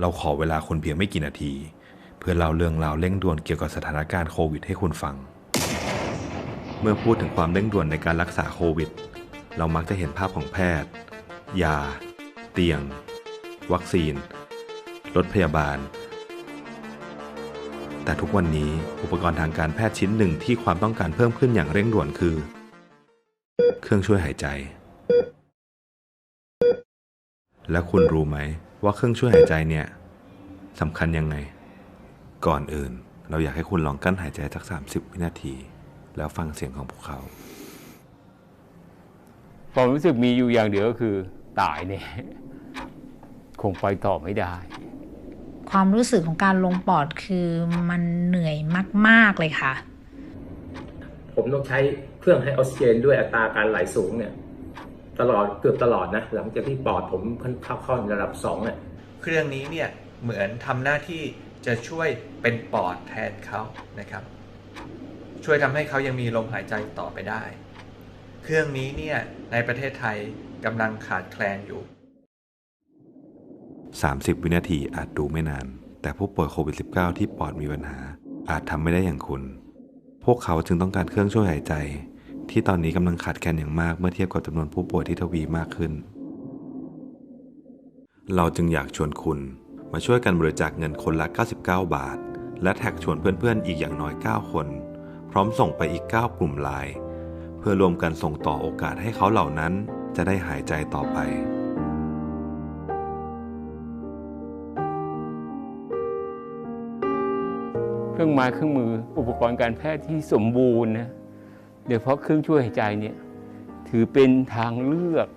เราขอเวลาคุณเพียงไม่กี่นาที เพื่อเล่าเรื่องราวเร่งด่วนเกี่ยวกับสถานการณ์โควิดให้คุณฟัง เมื่อพูดถึงความเร่งด่วนในการรักษาโควิด เรามักจะเห็นภาพของแพทย์ ยา เตียง วัคซีน รถพยาบาล แต่ทุกวันนี้อุปกรณ์ทางการแพทย์ชิ้นหนึ่งที่ความต้องการเพิ่มขึ้นอย่างเร่งด่วนคือ เครื่องช่วยหายใจ แล้วคุณรู้ไหม ว่าเครื่องช่วยหายใจเนี่ยสำคัญยังไง ก่อนอื่น เราอยากให้คุณลองกั้นหายใจสัก 30 วินาที แล้วฟังเสียงของพวกเขาความรู้สึกมีอยู่อย่างเดียวก็คือตายเนี่ยคงไปต่อไม่ได้ ความรู้สึกของการลงปอดคือมันเหนื่อยมาก ๆ เลยค่ะ ผมต้องใช้เครื่องให้ออกซิเจนด้วยอัตราการไหลสูงเนี่ย ตลอดเกือบตลอดนะ หลังจากที่ปอดผมเข้าเข้าระดับสองเนี่ยเครื่องนี้เนี่ยเหมือนทำหน้าที่จะช่วยเป็นปอดแทนเขานะครับ ช่วยทำให้เขายังมีลมหายใจต่อไปได้ เครื่องนี้เนี่ยในประเทศไทยกำลังขาดแคลนอยู่ 30 วินาทีอาจดูไม่นาน แต่ผู้ป่วยโควิด -19 ที่ปอดมีปัญหา อาจทำไม่ได้อย่างคุณ พวกเขาจึงต้องการเครื่องช่วยหายใจ ที่ตอนนี้กำลังขาดแคลนอย่างมากเมื่อเทียบกับจำนวนผู้ป่วยที่ทวีมากขึ้น เราจึงอยากชวนคุณมาช่วยกันบริจาคเงินคนละ 99 บาท และแท็กชวนเพื่อนๆ อีกอย่างน้อย 9 คน พร้อมส่งไปอีก 9 กลุ่มไลน์เพื่อรวมกันส่งต่อโอกาสให้เขาเหล่านั้นจะได้หายใจต่อไปเครื่องไม้เครื่องมืออุปกรณ์การแพทย์ที่สมบูรณ์นะ โดยเฉพาะเครื่องช่วยหายใจเนี่ยถือเป็นทางเลือก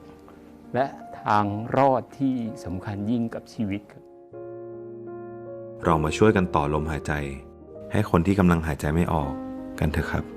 และทางรอดที่สำคัญยิ่งกับชีวิตครับเรามาช่วยกันต่อลมหายใจ ให้คนที่กำลังหายใจไม่ออกกันเถอะครับ